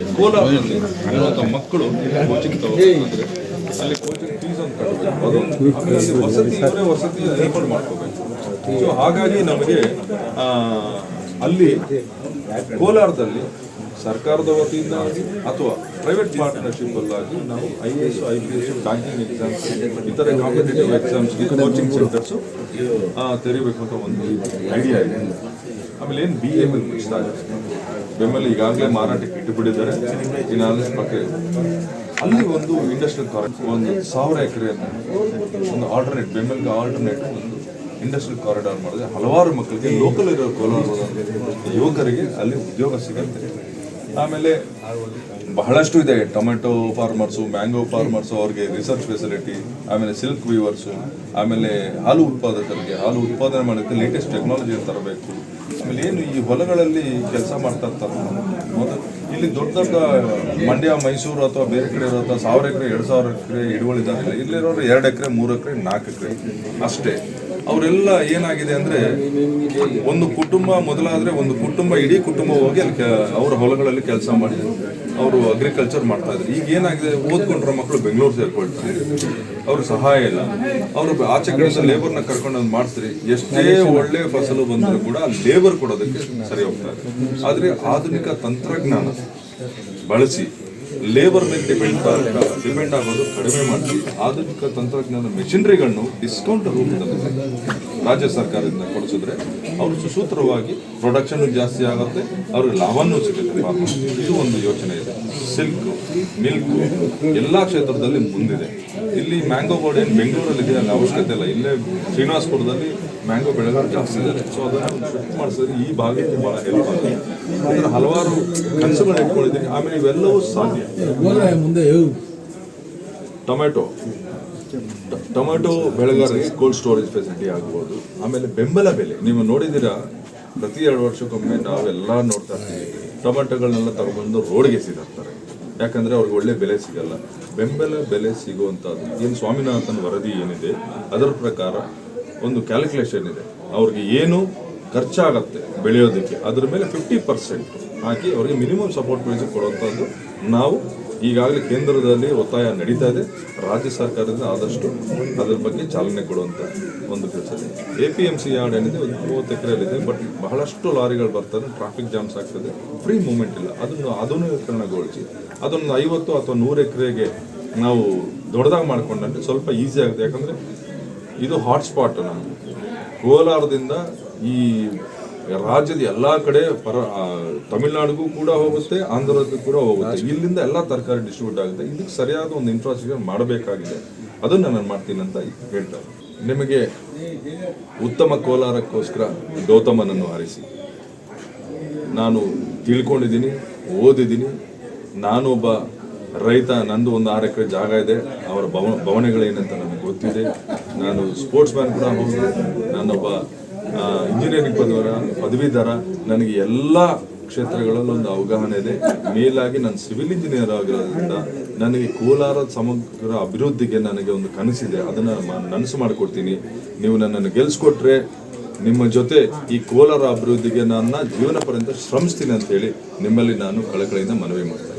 ಕೋಲಾರದಲ್ಲಿ ಇರುವಂಥ ಮಕ್ಕಳು ಕೋಚಿಂಗ್ ತಗೋಬೇಕಂದ್ರೆ ಅಲ್ಲಿ ಕೋಚಿಂಗ್ ಫೀಸ್ ಅಂತ ಕಟ್ಟಬೇಕು ಅದೊಂದು ಆಮೇಲೆ ವಸತಿ ಇವರೇ ವಸತಿ ಏರ್ಪಾಡು ಮಾಡ್ಕೋಬೇಕು. ಸೊ ಹಾಗಾಗಿ ನಮಗೆ ಅಲ್ಲಿ ಕೋಲಾರದಲ್ಲಿ ಸರ್ಕಾರದ ವತಿಯಿಂದ ಅಥವಾ ಪ್ರೈವೇಟ್ ಪಾರ್ಟ್ನರ್ಶಿಪ್ ಅಲ್ಲಾಗಿ ನಾವು I A S I P S banking exams ಇತರೆ ಕಾಂಪಿಟೇಟಿವ್ ಎಕ್ಸಾಮ್ಸ್ ಕೋಚಿಂಗ್ ಸೆಂಟರ್ಸು ತೆರಿಬೇಕು ಅಂತ ಒಂದು ಐಡಿಯಾ ಇದೆ. ಆಮೇಲೆ ಏನು ಬಿ ಎಂ ಎಲ್ ಇಷ್ಟ ಬೆಮ್ಮಲ್ಲಿ ಈಗಾಗಲೇ ಮಾರಾಟಕ್ಕೆ ಇಟ್ಟುಬಿಟ್ಟಿದ್ದಾರೆ. ಇನ್ನು ಪಕ್ಕ ಅಲ್ಲಿ ಒಂದು ಇಂಡಸ್ಟ್ರಿಯಲ್ ಕಾರಿಡಾರ್ ಒಂದು ಸಾವಿರ ಎಕರೆ ಒಂದು ಆಲ್ಟರ್ನೇಟ್ ಬೆಮ್ಮಲ್ಗೆ ಆಲ್ಟರ್ನೇಟ್ ಒಂದು ಇಂಡಸ್ಟ್ರಿಯಲ್ ಕಾರಿಡಾರ್ ಮಾಡಿದ್ರೆ ಹಲವಾರು ಮಕ್ಕಳಿಗೆ ಲೋಕಲ್ ಇರೋ ಕೋಲಾರ ಯುವಕರಿಗೆ ಅಲ್ಲಿ ಉದ್ಯೋಗ ಸಿಗುತ್ತೆ. ಆಮೇಲೆ ಬಹಳಷ್ಟು ಇದೆ. ಟೊಮೆಟೊ ಫಾರ್ಮರ್ಸು, ಮ್ಯಾಂಗೋ ಫಾರ್ಮರ್ಸು ಅವ್ರಿಗೆ ರಿಸರ್ಚ್ ಫೆಸಿಲಿಟಿ ಆಮೇಲೆ ಸಿಲ್ಕ್ ವೀವರ್ಸು ಆಮೇಲೆ ಹಾಲು ಉತ್ಪಾದಕರಿಗೆ, ಹಾಲು ಉತ್ಪಾದನೆ ಮಾಡೋಕ್ಕೆ ಲೇಟೆಸ್ಟ್ ಟೆಕ್ನಾಲಜಿ ತರಬೇಕು. ಆಮೇಲೆ ಏನು ಈ ಹೊಲಗಳಲ್ಲಿ ಕೆಲಸ ಮಾಡ್ತಾ ಮೊದಲು ಇಲ್ಲಿ ದೊಡ್ಡ ದೊಡ್ಡ ಮಂಡ್ಯ, ಮೈಸೂರು ಅಥವಾ ಬೇರೆ ಕಡೆ ಇರೋ ಸಾವಿರ ಎಕರೆ, ಎರಡು ಸಾವಿರ ಎಕರೆ ಹಿಡುವಳಿದಾರೆ ಇಲ್ಲಿರೋರು ಎರಡು ಎಕರೆ, ಮೂರು ಎಕರೆ, ನಾಲ್ಕು ಎಕರೆ ಅಷ್ಟೇ. ಅವರೆಲ್ಲ ಏನಾಗಿದೆ ಅಂದ್ರೆ ಒಂದು ಕುಟುಂಬ ಮೊದಲಾದ್ರೆ ಒಂದು ಕುಟುಂಬ ಇಡೀ ಕುಟುಂಬ ಹೋಗಿ ಅಲ್ಲಿ ಅವ್ರ ಹೊಲಗಳಲ್ಲಿ ಕೆಲಸ ಮಾಡಿ ಅವರು ಅಗ್ರಿಕಲ್ಚರ್ ಮಾಡ್ತಾ ಇದ್ರು. ಈಗ ಏನಾಗಿದೆ ಓದ್ಕೊಂಡ್ರ ಮಕ್ಕಳು ಬೆಂಗಳೂರು ಸೇರ್ಕೊಳ್ತಾರೆ. ಅವ್ರ ಸಹಾಯ ಇಲ್ಲ. ಅವರು ಆಚೆ ಕಡೆಯಿಂದ ಲೇಬರ್ನ ಕರ್ಕೊಂಡು ಮಾಡ್ತೀರಿ ಮಾಡ್ತಾರೆ. ಎಷ್ಟೇ ಒಳ್ಳೆ ಫಸಲು ಬಂದರೂ ಕೂಡ ಲೇಬರ್ ಕೊಡೋದಕ್ಕೆ ಸರಿ ಹೋಗ್ತಾರೆ. ಆದ್ರೆ ಆಧುನಿಕ ತಂತ್ರಜ್ಞಾನ ಬಳಸಿ ಲೇಬರ್ ಮೇಲೆ ಡಿಪೆಂಡ್ ಡಿಪೆಂಡ್ ಆಗೋದು ಕಡಿಮೆ ಮಾಡಿ ಆಧುನಿಕ ತಂತ್ರಜ್ಞಾನ ಮೆಷಿನರಿಗಳನ್ನು ಡಿಸ್ಕೌಂಟ್ ರೂಪದಲ್ಲಿ ರಾಜ್ಯ ಸರ್ಕಾರದಿಂದ ಕೊಡಿಸಿದ್ರೆ ಅವರು ಸುಸೂತ್ರವಾಗಿ ಪ್ರೊಡಕ್ಷನ್ ಜಾಸ್ತಿ ಆಗುತ್ತೆ, ಅವ್ರಿಗೆ ಲಾಭನೂ ಸಿಗುತ್ತೆ. ಇದು ಒಂದು ಯೋಚನೆ ಇದೆ. ಸಿಲ್ಕ್ ಮಿಲ್ಕ್ ಎಲ್ಲ ಕ್ಷೇತ್ರದಲ್ಲಿ ಮುಂದಿದೆ. ಇಲ್ಲಿ ಮ್ಯಾಂಗೋ ಬೋರ್ಡ್ ಏನು ಬೆಂಗಳೂರಲ್ಲಿ ಇದೆ, ಅಲ್ಲಿ ಅವಶ್ಯಕತೆ ಇಲ್ಲ. ಇಲ್ಲೇ ಶ್ರೀನಿವಾಸಪುರದಲ್ಲಿ ಮ್ಯಾಂಗೋ ಬೆಳೆಗಾರರು ಜಾಸ್ತಿ ಇದೆ ಸೊ ಅದನ್ನು ಶಿಫ್ಟ್ ಮಾಡಿಸಿದ್ರೆ ಈ ಭಾಗಕ್ಕೆ ಭಾಳ ಹೆಲ್ಪ್ ಆಗುತ್ತೆ. ಅಂದರೆ ಹಲವಾರು ಕನಸುಗಳು ಇಟ್ಕೊಂಡಿದ್ದೀನಿ. ಆಮೇಲೆ ಇವೆಲ್ಲವೂ ಸಾಧ್ಯ. ಮುಂದೆ ಟೊಮೆಟೊ ಟೊಮೆಟೊ ಬೆಳೆಗಾರರಿಗೆ ಕೋಲ್ಡ್ ಸ್ಟೋರೇಜ್ ಫೆಸಿಲಿಟಿ ಆಗ್ಬೋದು. ಆಮೇಲೆ ಬೆಂಬಲ ಬೆಲೆ. ನೀವು ನೋಡಿದ್ದೀರಾ, ಪ್ರತಿ ಎರಡು ವರ್ಷಕ್ಕೊಮ್ಮೆ ನಾವೆಲ್ಲ ನೋಡ್ತಾ ಇರ್ತೀವಿ. ಟೊಮೆಟೊಗಳನ್ನೆಲ್ಲ ತಗೊಂಡ್ಬಂದು ರೋಡ್ಗೆ ಸಿಗಾಕ್ತಾರೆ. ಯಾಕಂದ್ರೆ ಅವ್ರಿಗೆ ಒಳ್ಳೆ ಬೆಲೆ ಸಿಗಲ್ಲ. ಬೆಂಬಲ ಬೆಲೆ ಸಿಗುವಂಥದ್ದು. ಏನು ಸ್ವಾಮಿನಾಥನ್ ವರದಿ ಏನಿದೆ, ಅದರ ಪ್ರಕಾರ ಒಂದು ಕ್ಯಾಲ್ಕುಲೇಷನ್ ಇದೆ. ಅವ್ರಿಗೆ ಏನು ಖರ್ಚಾಗತ್ತೆ ಬೆಳೆಯೋದಕ್ಕೆ. ಅದ್ರ ಮೇಲೆ ಫಿಫ್ಟಿ ಪರ್ಸೆಂಟ್ ಹಾಕಿ ಅವರಿಗೆ ಮಿನಿಮಮ್ ಸಪೋರ್ಟ್ ಪ್ರೈಸ್ ಕೊಡುವಂಥದ್ದು ನಾವು ಈಗಾಗಲೇ ಕೇಂದ್ರದಲ್ಲಿ ಒತ್ತಾಯ ನಡೀತಾ ಇದೆ. ರಾಜ್ಯ ಸರ್ಕಾರದಿಂದ ಆದಷ್ಟು ಅದ್ರ ಬಗ್ಗೆ ಚಾಲನೆ ಕೊಡುವಂಥ ಒಂದು ಕೆಲಸ ಇದೆ. A P M C yard ಏನಿದೆ ಒಂದು ಮೂವತ್ತು ಎಕರೆಯಲ್ಲಿದೆ ಬಟ್ ಬಹಳಷ್ಟು ಲಾರಿಗಳು ಬರ್ತಾರೆ ಟ್ರಾಫಿಕ್ ಜಾಮ್ಸ್ ಆಗ್ತದೆ ಫ್ರೀ ಮೂವ್ಮೆಂಟ್ ಇಲ್ಲ. ಅದನ್ನು ಆಧುನೀಕರಣಗೊಳಿಸಿ ಅದೊಂದು ಐವತ್ತು ಅಥವಾ ನೂರು ಎಕರೆಗೆ ನಾವು ದೊಡ್ಡದಾಗಿ ಮಾಡ್ಕೊಂಡ್ರೆ ಸ್ವಲ್ಪ ಈಸಿ ಆಗುತ್ತೆ. ಯಾಕಂದರೆ ಇದು ಹಾಟ್ಸ್ಪಾಟ್ ನಾನು ಕೋಲಾರದಿಂದ ಈ ರಾಜ್ಯದ ಎಲ್ಲಾ ಕಡೆ ಪರ ತಮಿಳ್ನಾಡಿಗೂ ಕೂಡ ಹೋಗುತ್ತೆ ಆಂಧ್ರಕ್ಕೂ ಕೂಡ ಹೋಗುತ್ತೆ. ಇಲ್ಲಿಂದ ಎಲ್ಲ ತರಕಾರಿ ಡಿಸ್ಟ್ರಿಬ್ಯೂಟ್ ಆಗುತ್ತೆ. ಇದಕ್ಕೆ ಸರಿಯಾದ ಒಂದು ಇನ್ಫ್ರಾಸ್ಟ್ರಕ್ಚರ್ ಮಾಡಬೇಕಾಗಿದೆ. ಅದನ್ನು ನಾನು ಮಾಡ್ತೀನಿ ಅಂತ ಹೇಳ್ತಾರೆ. ನಿಮಗೆ ಉತ್ತಮ ಕೋಲಾರಕ್ಕೋಸ್ಕರ ಗೌತಮನನ್ನು ಆರಿಸಿ ನಾನು ತಿಳ್ಕೊಂಡಿದ್ದೀನಿ ಓದಿದ್ದೀನಿ. ನಾನೊಬ್ಬ ರೈತ ನಂದು ಒಂದು ಆರು ಎಕರೆ ಜಾಗ ಇದೆ. ಅವರ ಭವ ಭವನಗಳೇನಂತ ನನಗೆ ಗೊತ್ತಿದೆ. ನಾನು ಸ್ಪೋರ್ಟ್ಸ್ ಮ್ಯಾನ್ ಕೂಡ ಹೌದು ನಾನೊಬ್ಬ ಇಂಜಿನಿಯರಿಂಗ್ ಪದವರ ಪದವೀಧರ, ನನಗೆ ಎಲ್ಲ ಕ್ಷೇತ್ರಗಳಲ್ಲಿ ಒಂದು ಅವಗಾಹನೆ ಇದೆ. ಮೇಲಾಗಿ ನಾನು ಸಿವಿಲ್ ಇಂಜಿನಿಯರ್ ಆಗಿರೋದ್ರಿಂದ ನನಗೆ ಕೋಲಾರ ಸಮಗ್ರ ಅಭಿವೃದ್ಧಿಗೆ ನನಗೆ ಒಂದು ಕನಸಿದೆ. ಅದನ್ನು ನನಸು ಮಾಡಿಕೊಡ್ತೀನಿ. ನೀವು ನನ್ನನ್ನು ಗೆಲ್ಸ್ಕೊಟ್ರೆ ನಿಮ್ಮ ಜೊತೆ ಈ ಕೋಲಾರ ಅಭಿವೃದ್ಧಿಗೆ ನನ್ನ ಜೀವನ ಪರ್ಯಂತ ಶ್ರಮಿಸ್ತೀನಿ ಅಂತ ಹೇಳಿ ನಿಮ್ಮಲ್ಲಿ ನಾನು ಕಳಕಳಿಯಿಂದ ಮನವಿ ಮಾಡ್ತೇನೆ